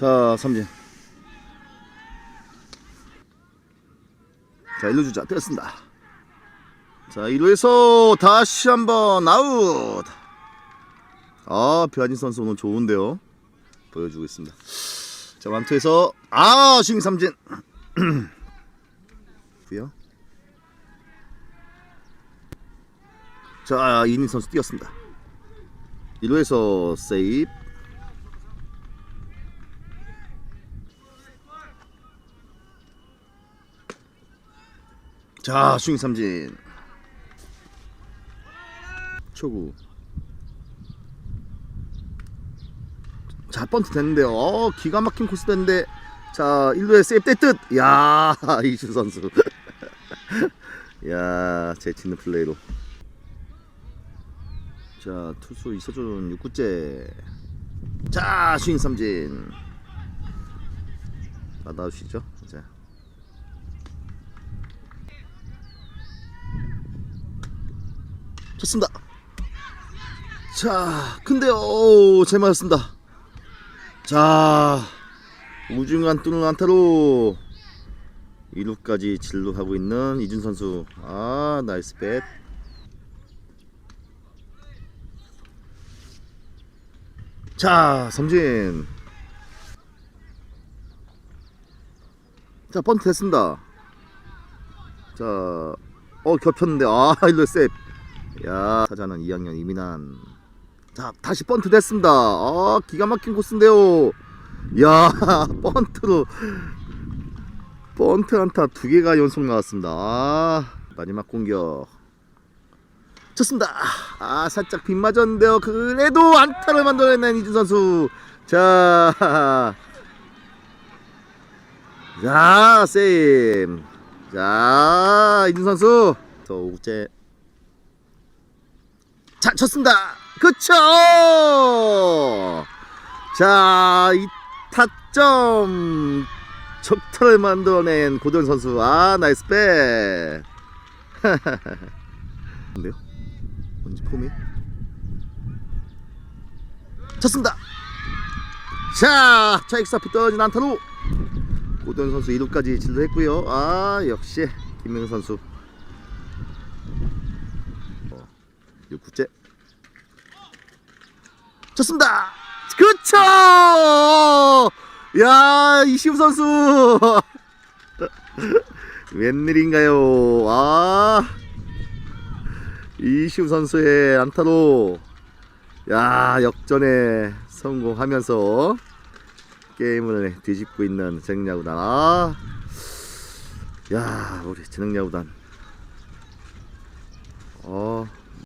자, 삼진. 자, 일루 주자. 때렸습니다. 자, 1루에서 다시 한번 아웃. 아, 뷰아진 선수 오늘 좋은데요. 보여주고 있습니다. 자, 완투에서 아, 스윙 삼진. 고요 자, 이닝 선수 뛰었습니다. 1루에서 세이브. 자, 스윙 삼진. 초구. 자, 번트 됐는데요. 어, 기가 막힌 코스 됐는데. 자, 1루에 세이브 떼뜻. 야, 이슈 선수. 야, 재치 있는 플레이로. 자, 투수 이서준 6구째. 자, 스윙 삼진. 받아주시죠. 자. 좋습니다. 자, 근데요, 오, 잘 맞았습니다. 자, 우중한 뚫는 안타로 2루까지 진루하고 있는 이준 선수. 아, 나이스 뱃. 자, 삼진. 자, 번트 됐습니다. 자, 어, 겹쳤는데, 아, 일로 셉. 야, 타자는 2학년 이민환. 자, 다시 번트 됐습니다. 아, 기가 막힌 코스인데요. 야, 번트로 번트 안타 두 개가 연속 나왔습니다. 아, 마지막 공격. 좋습니다. 아, 살짝 빗 맞았는데요. 그래도 안타를 만들어낸 이준 선수. 자, 자, 세임. 자, 이준 선수. 더 우째. 자, 쳤습니다. 그쵸! 자, 이 타점 적타를 만들어낸 고전 선수. 아, 나이스 백. 근데요? 뭔지 폼이? 쳤습니다. 자, 차익스 앞에 떨어진 안타로 고전 선수 2루까지 진루했고요. 아, 역시 김명 선수. 어, 6구째. 좋습니다. 그쵸! 야, 이시우 선수! 웬일인가요? 아, 이시우 선수의 안타로, 야, 역전에 성공하면서 게임을 뒤집고 있는 재능야구단. 아, 야, 우리 재능야구단. 어,